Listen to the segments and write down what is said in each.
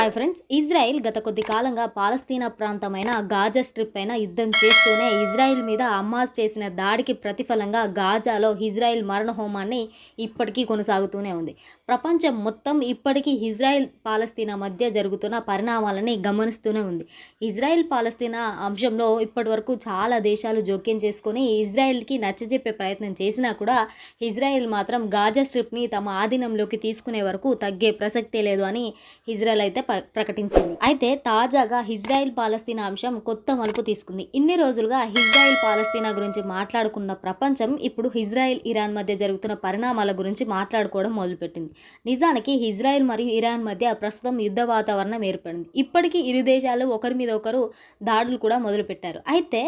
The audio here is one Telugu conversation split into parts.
హాయ్ ఫ్రెండ్స్ ఇజ్రాయెల్ గత కొద్ది కాలంగా పాలస్తీనా ప్రాంతమైన గాజా స్ట్రిప్ పైన యుద్ధం చేస్తూనే ఇజ్రాయెల్ మీద హమాస్ చేసిన దాడికి ప్రతిఫలంగా గాజాలో ఇజ్రాయెల్ మరణ హోమాన్ని ఇప్పటికీ కొనసాగుతూనే ఉంది. ప్రపంచం మొత్తం ఇప్పటికీ ఇజ్రాయెల్ పాలస్తీనా మధ్య జరుగుతున్న పరిణామాలని గమనిస్తూనే ఉంది. ఇజ్రాయెల్ పాలస్తీనా అంశంలో ఇప్పటి వరకు చాలా దేశాలు జోక్యం చేసుకొని ఇజ్రాయెల్కి నచ్చజెప్పే ప్రయత్నం చేసినా కూడా ఇజ్రాయెల్ మాత్రం గాజా స్ట్రిప్ని తమ ఆధీనంలోకి తీసుకునే వరకు తగ్గే ప్రసక్తే లేదు అని ఇజ్రాయెల్ అయితే ప్రకటించింది. అయితే తాజాగా ఇజ్రాయిల్ పాలస్తీనా అంశం కొత్త మలుపు తీసుకుంది. ఇన్ని రోజులుగా ఇజ్రాయిల్ పాలస్తీనా గురించి మాట్లాడుకున్న ప్రపంచం ఇప్పుడు ఇజ్రాయిల్ ఇరాన్ మధ్య జరుగుతున్న పరిణామాల గురించి మాట్లాడుకోవడం మొదలుపెట్టింది. నిజానికి ఇజ్రాయిల్ మరియు ఇరాన్ మధ్య ప్రస్తుతం యుద్ధ వాతావరణం ఏర్పడింది. ఇప్పటికీ ఇరు దేశాలు ఒకరి మీద ఒకరు దాడులు కూడా మొదలుపెట్టారు. అయితే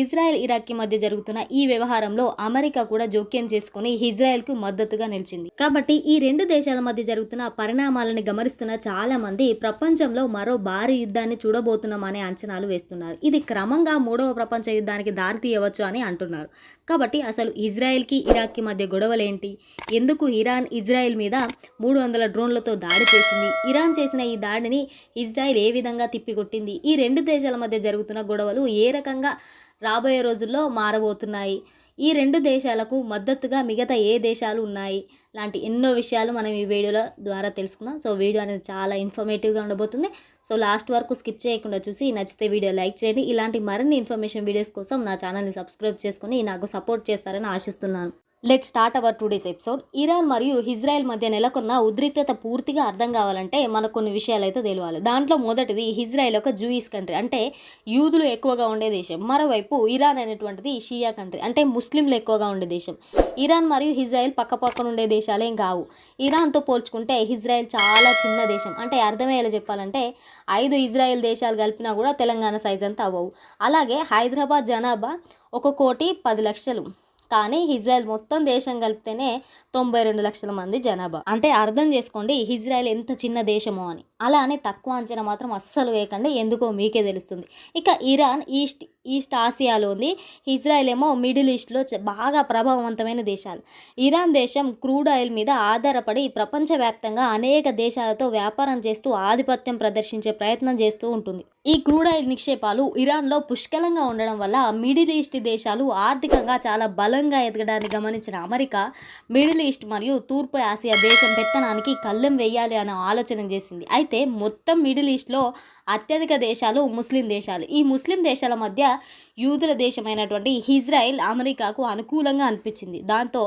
ఇజ్రాయెల్ ఇరాక్కి మధ్య జరుగుతున్న ఈ వ్యవహారంలో అమెరికా కూడా జోక్యం చేసుకుని ఇజ్రాయెల్కు మద్దతుగా నిలిచింది. కాబట్టి ఈ రెండు దేశాల మధ్య జరుగుతున్న పరిణామాలను గమనిస్తున్న చాలా మంది ప్రపంచంలో మరో భారీ యుద్ధాన్ని చూడబోతున్నామనే అంచనాలు వేస్తున్నారు. ఇది క్రమంగా మూడవ ప్రపంచ యుద్ధానికి దారి తీయవచ్చు అని అంటున్నారు. కాబట్టి అసలు ఇజ్రాయెల్కి ఇరాక్కి మధ్య గొడవలేంటి? ఎందుకు ఇరాన్ ఇజ్రాయెల్ మీద మూడు వందల డ్రోన్లతో దాడి చేసింది? ఇరాన్ చేసిన ఈ దాడిని ఇజ్రాయెల్ ఏ విధంగా తిప్పికొట్టింది? ఈ రెండు దేశాల మధ్య జరుగుతున్న గొడవలు ఏ రకంగా రాబోయే రోజుల్లో మారబోతున్నాయి? ఈ రెండు దేశాలకు మద్దతుగా మిగతా ఏ దేశాలు ఉన్నాయి? లాంటి ఎన్నో విషయాలు మనం ఈ వీడియోల ద్వారా తెలుసుకుందాం. సో వీడియో అనేది చాలా ఇన్ఫర్మేటివ్గా ఉండబోతుంది. సో లాస్ట్ వరకు స్కిప్ చేయకుండా చూసి నచ్చితే వీడియో లైక్ చేయండి. ఇలాంటి మరిన్ని ఇన్ఫర్మేషన్ వీడియోస్ కోసం నా ఛానల్ని సబ్స్క్రైబ్ చేసుకుని నాకు సపోర్ట్ చేస్తారని ఆశిస్తున్నాను. Let start our today's episode Iran మరియు ఇజ్రాయెల్ మధ్య నెలకొన్న ఉద్రిక్తత పూర్తిగా అర్థం కావాలంటే మనకు కొన్ని విషయాలు అయితే తెలియాలి. దాంట్లో మొదటిది ఇజ్రాయెల్ ఒక జూయిస్ కంట్రీ అంటే యూదులు ఎక్కువగా ఉండే దేశం. మరోవైపు ఇరాన్ అనేటువంటిది షియా కంట్రీ అంటే ముస్లింలు ఎక్కువగా ఉండే దేశం. ఇరాన్ మరియు ఇజ్రాయెల్ పక్క పక్కన ఉండే దేశాలేం కావు. ఇరాన్తో పోల్చుకుంటే ఇజ్రాయెల్ చాలా చిన్న దేశం. అంటే అర్థమయ్యేలా చెప్పాలంటే ఐదు ఇజ్రాయెల్ దేశాలు కలిపినా కూడా తెలంగాణ సైజ్ అంతా అవ్వవు. అలాగే హైదరాబాద్ జనాభా ఒక కోటి పది లక్షలు. కానీ ఇజ్రాయెల్ మొత్తం దేశం కలిపితేనే తొంభై రెండు లక్షల మంది జనాభా. అంటే అర్థం చేసుకోండి ఇజ్రాయెల్ ఎంత చిన్న దేశమో అని. అలా అని తక్కువ అంచనా మాత్రం అస్సలు వేయకండి ఎందుకో మీకే తెలుస్తుంది. ఇక ఇరాన్ ఈస్ట్ ఈస్ట్ ఆసియాలో ఉంది. ఇజ్రాయెల్ ఏమో మిడిల్ ఈస్ట్లో చ- బాగా ప్రభావవంతమైన దేశాలు. ఇరాన్ దేశం క్రూడ్ ఆయిల్ మీద ఆధారపడి ప్రపంచవ్యాప్తంగా అనేక దేశాలతో వ్యాపారం చేస్తూ ఆధిపత్యం ప్రదర్శించే ప్రయత్నం చేస్తూ ఉంటుంది. ఈ క్రూడ్ ఆయిల్ నిక్షేపాలు ఇరాన్లో పుష్కలంగా ఉండడం వల్ల మిడిల్ ఈస్ట్ దేశాలు ఆర్థికంగా చాలా బలంగా ఎదగడాన్ని గమనించిన అమెరికా మిడిల్ ఈస్ట్ మరియు తూర్పు ఆసియా దేశం పెత్తనానికి కళ్ళెం వేయాలి అనే ఆలోచన చేసింది. అయితే మొత్తం మిడిల్ ఈస్ట్లో అత్యధిక దేశాలు ముస్లిం దేశాలు. ఈ ముస్లిం దేశాల మధ్య యూదుల దేశమైనటువంటి ఇజ్రాయెల్ అమెరికాకు అనుకూలంగా అనిపించింది. దాంతో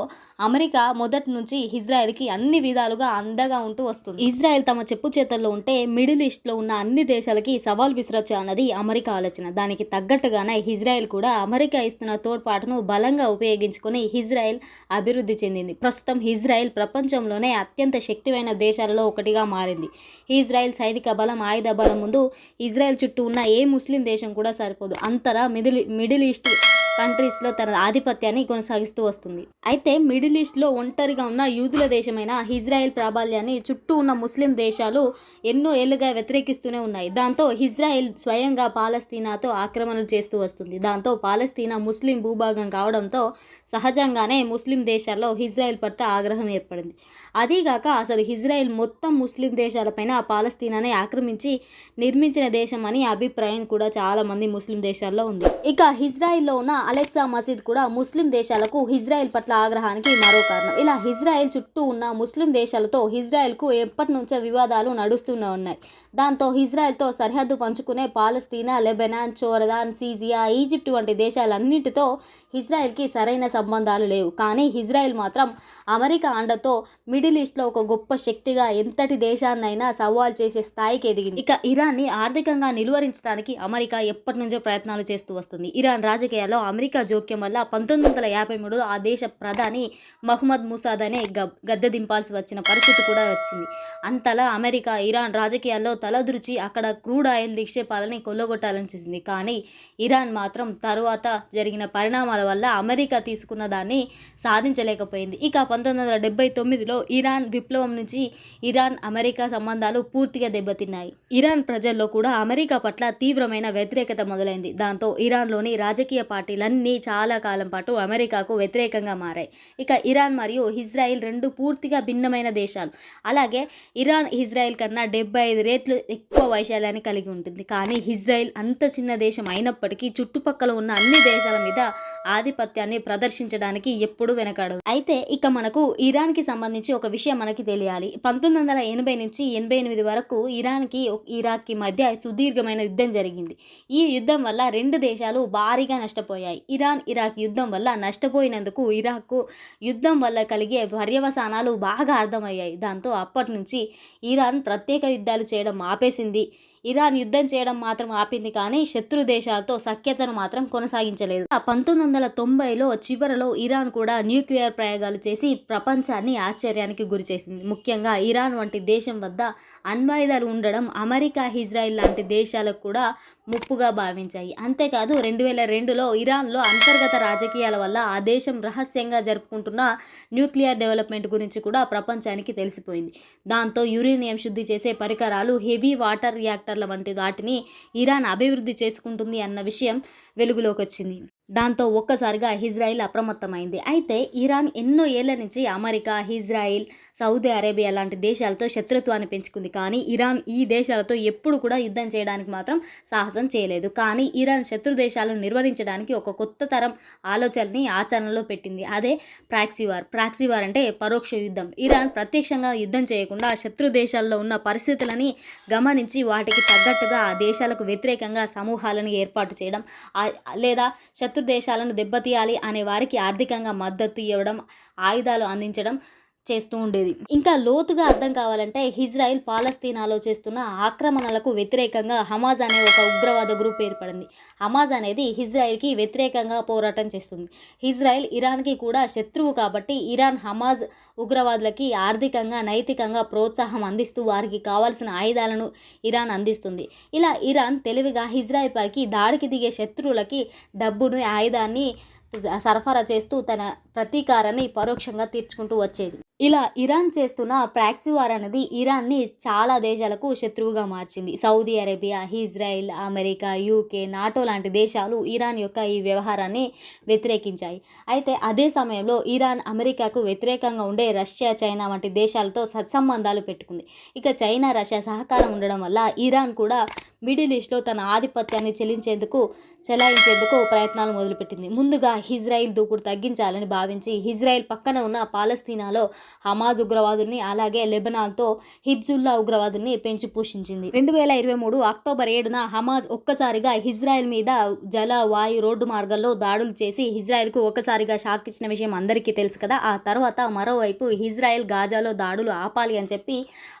అమెరికా మొదటి నుంచి ఇజ్రాయెల్కి అన్ని విధాలుగా అండగా ఉంటూ వస్తుంది. ఇజ్రాయెల్ తమ చెప్పు చేతల్లో ఉంటే మిడిల్ ఈస్ట్లో ఉన్న అన్ని దేశాలకి సవాల్ విసరొచ్చు అన్నది అమెరికా ఆలోచన. దానికి తగ్గట్టుగానే ఇజ్రాయెల్ కూడా అమెరికా ఇస్తున్న తోడ్పాటును బలంగా ఉపయోగించుకొని ఇజ్రాయెల్ అభివృద్ధి చెందింది. ప్రస్తుతం ఇజ్రాయెల్ ప్రపంచంలోనే అత్యంత శక్తివైన దేశాలలో ఒకటిగా మారింది. ఇజ్రాయెల్ సైనిక బలం ఆయుధ బలం ముందు ఇజ్రాయెల్ చుట్టూ ఉన్న ఏ ముస్లిం దేశం కూడా సరిపోదు. అంతరా మిడిల్ మిడిల్ ఈస్ట్ కంట్రీస్లో తన ఆధిపత్యాన్ని కొనసాగిస్తూ వస్తుంది. అయితే మిడిల్ ఈస్ట్లో ఒంటరిగా ఉన్న యూదుల దేశమైన ఇజ్రాయెల్ ప్రాబల్యాన్ని చుట్టూ ఉన్న ముస్లిం దేశాలు ఎన్నో ఏళ్ళుగా వ్యతిరేకిస్తూనే ఉన్నాయి. దాంతో ఇజ్రాయెల్ స్వయంగా పాలస్తీనాతో ఆక్రమణలు చేస్తూ వస్తుంది. దాంతో పాలస్తీనా ముస్లిం భూభాగం కావడంతో సహజంగానే ముస్లిం దేశాల్లో ఇజ్రాయెల్ పట్ల ఆగ్రహం ఏర్పడింది. అదీగాక అసలు ఇజ్రాయెల్ మొత్తం ముస్లిం దేశాలపైన పాలస్తీనానే ఆక్రమించి నిర్మించిన దేశం అని అభిప్రాయం కూడా చాలా మంది ముస్లిం దేశాల్లో ఉంది. ఇక ఇజ్రాయెల్లో ఉన్న అలెక్సా మసీద్ కూడా ముస్లిం దేశాలకు ఇజ్రాయెల్ పట్ల ఆగ్రహానికి మరో కారణం. ఇలా ఇజ్రాయెల్ చుట్టూ ఉన్న ముస్లిం దేశాలతో ఇజ్రాయెల్కు ఎప్పటి నుంచో వివాదాలు నడుస్తూనే ఉన్నాయి. దాంతో ఇజ్రాయెల్తో సరిహద్దు పంచుకునే పాలస్తీనా లెబెనాన్ చోరదాన్ సీజియా ఈజిప్ట్ వంటి దేశాలన్నింటితో ఇజ్రాయెల్కి సరైన సంబంధాలు లేవు. కానీ ఇజ్రాయెల్ మాత్రం అమెరికా అండతో మిడిల్ ఈస్ట్లో ఒక గొప్ప శక్తిగా ఎంతటి దేశాన్నైనా సవాల్ చేసే స్థాయికి ఎదిగింది. ఇక ఇరాన్ని ఆర్థికంగా నిలువరించడానికి అమెరికా ఎప్పటి నుంచో ప్రయత్నాలు చేస్తూ వస్తుంది. ఇరాన్ రాజకీయాల్లో అమెరికా జోక్యం వల్ల పంతొమ్మిది వందల యాభై మూడులో ఆ దేశ ప్రధాని మహమ్మద్ ముసాద్ అనే గ- గద్దె దింపాల్సి వచ్చిన పరిస్థితి కూడా వచ్చింది. అంతలా అమెరికా ఇరాన్ రాజకీయాల్లో తలదృచి అక్కడ క్రూడ్ ఆయిల్ నిక్షేపాలని కొల్లగొట్టాలని చూసింది. కానీ ఇరాన్ మాత్రం తరువాత జరిగిన పరిణామాల వల్ల అమెరికా తీసుకున్న దాన్ని సాధించలేకపోయింది. ఇక పంతొమ్మిది వందల డెబ్బై తొమ్మిదిలో ఇరాన్ విప్లవం నుంచి ఇరాన్ అమెరికా సంబంధాలు పూర్తిగా దెబ్బతిన్నాయి. ఇరాన్ ప్రజల్లో కూడా అమెరికా పట్ల తీవ్రమైన వ్యతిరేకత మొదలైంది. దాంతో ఇరాన్లోని రాజకీయ పార్టీల దేశాలన్నీ చాలా కాలం పాటు అమెరికాకు వ్యతిరేకంగా మారాయి. ఇక ఇరాన్ మరియు ఇజ్రాయిల్ రెండు పూర్తిగా భిన్నమైన దేశాలు. అలాగే ఇరాన్ ఇజ్రాయిల్ కన్నా డెబ్బై ఐదు రేట్లు ఎక్కువ వైశాల్యాన్ని కలిగి ఉంటుంది. కానీ ఇజ్రాయిల్ అంత చిన్న దేశం అయినప్పటికీ చుట్టుపక్కల ఉన్న అన్ని దేశాల మీద ఆధిపత్యాన్ని ప్రదర్శించడానికి ఎప్పుడూ వెనకాడదు. అయితే ఇక మనకు ఇరాన్కి సంబంధించి ఒక విషయం మనకి తెలియాలి. పంతొమ్మిది వందల ఎనభై నుంచి ఎనభై ఎనిమిది వరకు ఇరాన్కి ఇరాక్కి మధ్య సుదీర్ఘమైన యుద్ధం జరిగింది. ఈ యుద్ధం వల్ల రెండు దేశాలు భారీగా నష్టపోయాయి. ఇరాన్ ఇరాక్ యుద్ధం వల్ల నష్టపోయినందుకు ఇరాక్కు యుద్ధం వల్ల కలిగే పర్యవసానాలు బాగా అర్థమయ్యాయి. దాంతో అప్పటి నుంచి ఇరాన్ ప్రత్యేక యుద్ధాలు చేయడం ఆపేసింది. ఇరాన్ యుద్ధం చేయడం మాత్రం ఆపింది కానీ శత్రు దేశాలతో సఖ్యతను మాత్రం కొనసాగించలేదు. పంతొమ్మిది వందల తొంభైలో చివరలో ఇరాన్ కూడా న్యూక్లియర్ ప్రయోగాలు చేసి ప్రపంచాన్ని ఆశ్చర్యానికి గురిచేసింది ముఖ్యంగా ఇరాన్ వంటి దేశం వద్ద అణ్వాయుధాలు ఉండడం అమెరికా ఇజ్రాయిల్ లాంటి దేశాలకు కూడా ముప్పుగా భావించాయి. అంతేకాదు రెండు వేల రెండులో ఇరాన్లో అంతర్గత రాజకీయాల వల్ల ఆ దేశం రహస్యంగా జరుపుకుంటున్న న్యూక్లియర్ డెవలప్మెంట్ గురించి కూడా ప్రపంచానికి తెలిసిపోయింది. దాంతో యురేనియం శుద్ధి చేసే పరికరాలు హెవీ వాటర్ రియాక్టర్ల వంటి వాటిని ఇరాన్ అభివృద్ధి చేసుకుంటుంది అన్న విషయం వెలుగులోకి వచ్చింది. దాంతో ఒక్కసారిగా ఇజ్రాయిల్ అప్రమత్తమైంది. అయితే ఇరాన్ ఎన్నో ఏళ్ళ నుంచి అమెరికా ఇజ్రాయిల్ సౌదీ అరేబియా లాంటి దేశాలతో శత్రుత్వాన్ని పెంచుకుంది. కానీ ఇరాన్ ఈ దేశాలతో ఎప్పుడు కూడా యుద్ధం చేయడానికి మాత్రం సాహసం చేయలేదు. కానీ ఇరాన్ శత్రు దేశాలను నిర్వహించడానికి ఒక కొత్త తరం ఆలోచనని ఆచరణలో పెట్టింది. అదే ప్రాక్సీవార్. ప్రాక్సీవార్ అంటే పరోక్ష యుద్ధం. ఇరాన్ ప్రత్యక్షంగా యుద్ధం చేయకుండా శత్రు దేశాల్లో ఉన్న పరిస్థితులని గమనించి వాటికి తగ్గట్టుగా ఆ దేశాలకు వ్యతిరేకంగా సమూహాలను ఏర్పాటు చేయడం లేదా శత్రు దేశాలను దెబ్బతీయాలి అనే వారికి ఆర్థికంగా మద్దతు ఇవ్వడం ఆయుధాలు అందించడం చేస్తూ ఉండేది. ఇంకా లోతుగా అర్థం కావాలంటే ఇజ్రాయిల్ పాలస్తీనాలో చేస్తున్న ఆక్రమణలకు వ్యతిరేకంగా హమాజ్ అనే ఒక ఉగ్రవాద గ్రూప్ ఏర్పడింది. హమాజ్ అనేది ఇజ్రాయిల్కి వ్యతిరేకంగా పోరాటం చేస్తుంది. ఇజ్రాయిల్ ఇరాన్కి కూడా శత్రువు కాబట్టి ఇరాన్ హమాజ్ ఉగ్రవాదులకి ఆర్థికంగా నైతికంగా ప్రోత్సాహం అందిస్తూ వారికి కావాల్సిన ఆయుధాలను ఇరాన్ అందిస్తుంది. ఇలా ఇరాన్ తెలివిగా ఇజ్రాయిల్ పైకి దాడికి దిగే శత్రువులకి డబ్బును ఆయుధాన్ని సరఫరా చేస్తూ తన ప్రతీకారాన్ని పరోక్షంగా తీర్చుకుంటూ వచ్చేది. ఇలా ఇరాన్ చేస్తున్న ప్రాక్సీ వార్ అనేది ఇరాన్ని చాలా దేశాలకు శత్రువుగా మార్చింది. Saudi Arabia Israel America UK NATO లాంటి దేశాలు ఇరాన్ యొక్క ఈ వ్యవహారాన్ని వ్యతిరేకించాయి. అయితే అదే సమయంలో ఇరాన్ అమెరికాకు వ్యతిరేకంగా ఉండే రష్యా చైనా వంటి దేశాలతో సత్సంబంధాలు పెట్టుకుంది. ఇక చైనా రష్యా సహకారం ఉండడం వల్ల ఇరాన్ కూడా మిడిల్ ఈస్ట్లో తన ఆధిపత్యాన్ని చెల్లించేందుకు చెలాయించేందుకు ప్రయత్నాలు మొదలుపెట్టింది. ముందుగా ఇజ్రాయిల్ దూకుడు తగ్గించాలని భావించి ఇజ్రాయిల్ పక్కన ఉన్న పాలస్తీనాలో హమాజ్ ఉగ్రవాదుల్ని అలాగే లెబనాన్తో హిబ్జుల్లా ఉగ్రవాదుల్ని పెంచి పోషించింది. రెండు వేల ఇరవై మూడు అక్టోబర్ ఏడున హమాజ్ ఒక్కసారిగా ఇజ్రాయెల్ మీద జల వాయు రోడ్డు మార్గాల్లో దాడులు చేసి ఇజ్రాయెల్కు ఒక్కసారిగా షాక్ ఇచ్చిన విషయం అందరికీ తెలుసు కదా. ఆ తర్వాత మరోవైపు ఇజ్రాయెల్ గాజాలో దాడులు ఆపాలి అని చెప్పి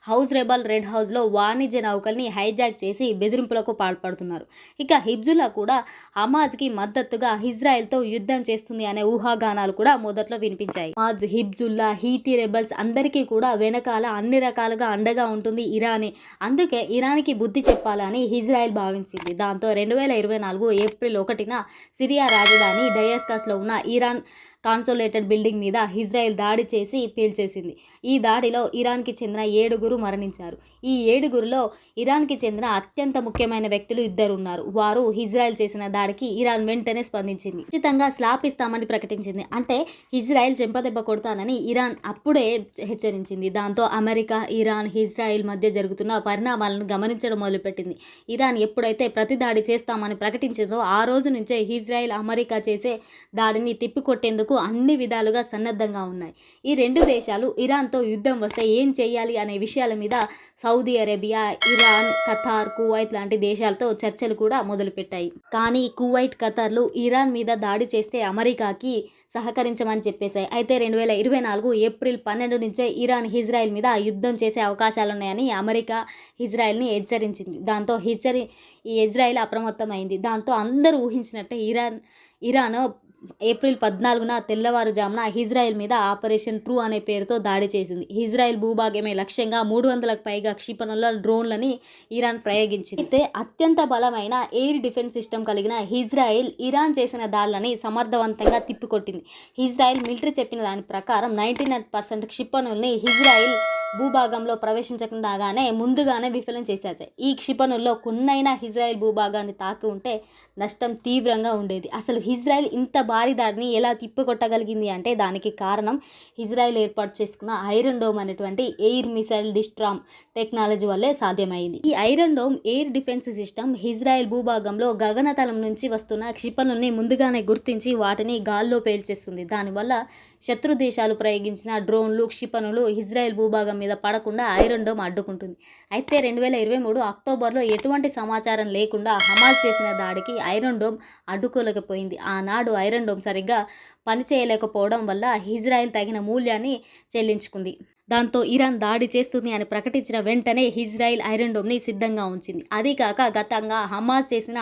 హౌస్ రెబల్ రెడ్ హౌస్లో వాణిజ్య నౌకల్ని హైజాక్ చేసి బెదిరింపులకు పాల్పడుతున్నారు. ఇక హిబ్జుల్లా కూడా హమాజ్కి మద్దతుగా ఇజ్రాయెల్తో యుద్ధం చేస్తుంది అనే ఊహాగానాలు కూడా మొదట్లో వినిపించాయి. హమాజ్ హిబ్జుల్లా హీతి రెబల్స్ అందరికీ కూడా వెనకాల అన్ని రకాలుగా అండగా ఉంటుంది ఇరానే. అందుకే ఇరాన్కి బుద్ధి చెప్పాలని ఇజ్రాయెల్ భావించింది. దాంతో రెండు వేల ఇరవై నాలుగు ఏప్రిల్ ఒకటిన సిరియా రాజధాని డయాస్కాస్లో ఉన్న ఇరాన్ కాన్సోలేటెడ్ బిల్డింగ్ మీద ఇజ్రాయెల్ దాడి చేసి పేల్చేసింది. ఈ దాడిలో ఇరాన్కి చెందిన ఏడుగురు మరణించారు. ఈ ఏడుగురులో ఇరాన్కి చెందిన అత్యంత ముఖ్యమైన వ్యక్తులు ఇద్దరు ఉన్నారు వారు ఇజ్రాయెల్ చేసిన దాడికి ఇరాన్ వెంటనే స్పందించింది. ఖచ్చితంగా స్లాప్ ఇస్తామని ప్రకటించింది. అంటే ఇజ్రాయెల్ చెంపదెబ్బ కొడతానని ఇరాన్ అప్పుడే హెచ్చరించింది. దాంతో అమెరికా ఇరాన్ ఇజ్రాయెల్ మధ్య జరుగుతున్న పరిణామాలను గమనించడం మొదలుపెట్టింది. ఇరాన్ ఎప్పుడైతే ప్రతి దాడి చేస్తామని ప్రకటించిందో ఆ రోజు నుంచే ఇజ్రాయెల్ అమెరికా చేసే దాడిని తిప్పికొట్టేందుకు అన్ని విధాలుగా సన్నద్ధంగా ఉన్నాయి. ఈ రెండు దేశాలు ఇరాన్తో యుద్ధం వస్తే ఏం చేయాలి అనే విషయాల మీద Saudi Arabia Iran Qatar Kuwait లాంటి దేశాలతో చర్చలు కూడా మొదలుపెట్టాయి. కానీ కువైట్ ఖతార్లు ఇరాన్ మీద దాడి చేస్తే అమెరికాకి సహకరించమని చెప్పేశాయి. అయితే రెండు వేల ఇరవై నాలుగు ఏప్రిల్ పన్నెండు నుంచే ఇరాన్ ఇజ్రాయెల్ మీద యుద్ధం చేసే అవకాశాలున్నాయని అమెరికా ఇజ్రాయెల్ని హెచ్చరించింది. దాంతో హెచ్చరి ఈ ఇజ్రాయెల్ అప్రమత్తమైంది. దాంతో అందరూ ఊహించినట్టే ఇరాన్ ఇరాన్ ఏప్రిల్ పద్నాలుగున తెల్లవారుజామున ఇజ్రాయెల్ మీద ఆపరేషన్ ట్రూ అనే పేరుతో దాడి చేసింది. ఇజ్రాయెల్ భూభాగమే లక్ష్యంగా మూడు వందలకు పైగా క్షిపణుల డ్రోన్లని ఇరాన్ ప్రయోగించింది. అయితే అత్యంత బలమైన ఎయిర్ డిఫెన్స్ సిస్టమ్ కలిగిన ఇజ్రాయెల్ ఇరాన్ చేసిన దాడులని సమర్థవంతంగా తిప్పికొట్టింది. ఇజ్రాయెల్ మిలిటరీ చెప్పిన దాని ప్రకారం నైంటీ నైన్ పర్సెంట్ క్షిపణుల్ని ఇజ్రాయెల్ భూభాగంలో ప్రవేశించకుండానే ముందుగానే విఫలం చేసేసాయి. ఈ క్షిపణుల్లో కొన్నైనా ఇజ్రాయెల్ భూభాగాన్ని తాకి ఉంటే నష్టం తీవ్రంగా ఉండేది. అసలు ఇజ్రాయెల్ ఇంత భారీ దాడిని ఎలా తిప్పికొట్టగలిగింది అంటే దానికి కారణం ఇజ్రాయెల్ ఏర్పాటు చేసుకున్న ఐరన్ డోమ్ అనేటువంటి ఎయిర్ మిసైల్ డిస్ట్రామ్ టెక్నాలజీ వల్లే సాధ్యమైంది. ఈ iron dome air defence system Israel భూభాగంలో గగనతలం నుంచి వస్తున్న క్షిపణుల్ని ముందుగానే గుర్తించి వాటిని గాల్లో పేల్చేస్తుంది. దానివల్ల శత్రు దేశాలు ప్రయోగించిన డ్రోన్లు క్షిపణులు ఇజ్రాయెల్ భూభాగం మీద పడకుండా ఐరన్ డోమ్ అడ్డుకుంటుంది. అయితే రెండు వేల ఇరవై మూడు అక్టోబర్లో ఎటువంటి సమాచారం లేకుండా హమాస్ చేసిన దాడికి ఐరన్ డోమ్ అడ్డుకోలేకపోయింది. ఆనాడు ఐరన్ డోమ్ సరిగ్గా పనిచేయలేకపోవడం వల్ల ఇజ్రాయెల్ తగిన మూల్యాన్ని చెల్లించుకుంది. దాంతో ఇరాన్ దాడి చేస్తుంది అని ప్రకటించిన వెంటనే ఇజ్రాయెల్ ఐరన్ డోమ్ని సిద్ధంగా ఉంచింది. అదీ కాక గతంగా హమాస్ చేసిన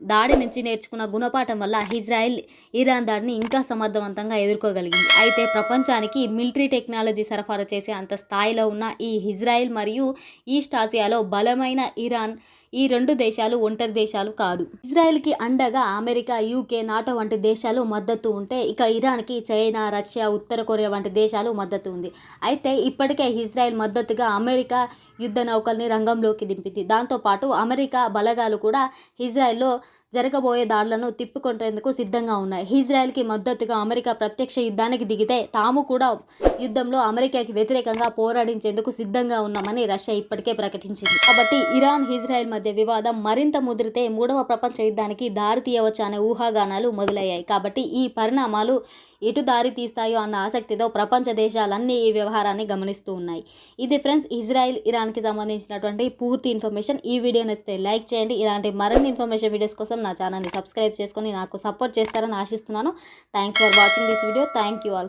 దాడి నుంచి నేర్చుకున్న గుణపాఠం వల్ల ఇజ్రాయెల్ ఇరాన్ దాడిని ఇంకా సమర్థవంతంగా ఎదుర్కోగలిగింది. అయితే ప్రపంచానికి మిలిటరీ టెక్నాలజీ సరఫరా చేసే అంత స్థాయిలో ఉన్న ఈ ఇజ్రాయెల్ మరియు ఈస్ట్ ఆసియాలో బలమైన ఇరాన్ ఈ రెండు దేశాలు ఒంటరి దేశాలు కాదు. ఇజ్రాయెల్కి అండగా అమెరికా యూకే నాటో వంటి దేశాలు మద్దతు ఉంటే ఇక ఇరాన్కి చైనా రష్యా ఉత్తర కొరియా వంటి దేశాలు మద్దతు ఉంది. అయితే ఇప్పటికే ఇజ్రాయెల్ మద్దతుగా అమెరికా యుద్ధ నౌకల్ని రంగంలోకి దింపింది. దాంతోపాటు అమెరికా బలగాలు కూడా ఇజ్రాయెల్లో జరగబోయే దాడులను తిప్పుకొంటేందుకు సిద్ధంగా ఉన్నాయి. ఇజ్రాయెల్కి మద్దతుగా అమెరికా ప్రత్యక్ష యుద్ధానికి దిగితే తాము కూడా యుద్ధంలో అమెరికాకి వ్యతిరేకంగా పోరాడించేందుకు సిద్ధంగా ఉన్నామని రష్యా ఇప్పటికే ప్రకటించింది. కాబట్టి ఇరాన్ ఇజ్రాయెల్ మధ్య వివాదం మరింత ముదిరితే మూడవ ప్రపంచ యుద్ధానికి దారి తీయవచ్చు అనే ఊహాగానాలు మొదలయ్యాయి. కాబట్టి ఈ పరిణామాలు ఎటు దారి తీస్తాయో అన్న ఆసక్తితో ప్రపంచ దేశాలన్నీ ఈ వ్యవహారాన్ని గమనిస్తూ ఉన్నాయి. ఇది ఫ్రెండ్స్ ఇజ్రాయెల్ ఇరాన్కి సంబంధించినటువంటి పూర్తి ఇన్ఫర్మేషన్. ఈ వీడియో నచ్చితే లైక్ చేయండి. ఇలాంటి మరిన్ని ఇన్ఫర్మేషన్ వీడియోస్ కోసం కోసం నా ఛానల్ని సబ్స్క్రైబ్ చేసుకొని నాకు సపోర్ట్ చేస్తారని ఆశిస్తున్నాను. Thanks for watching this video thank you all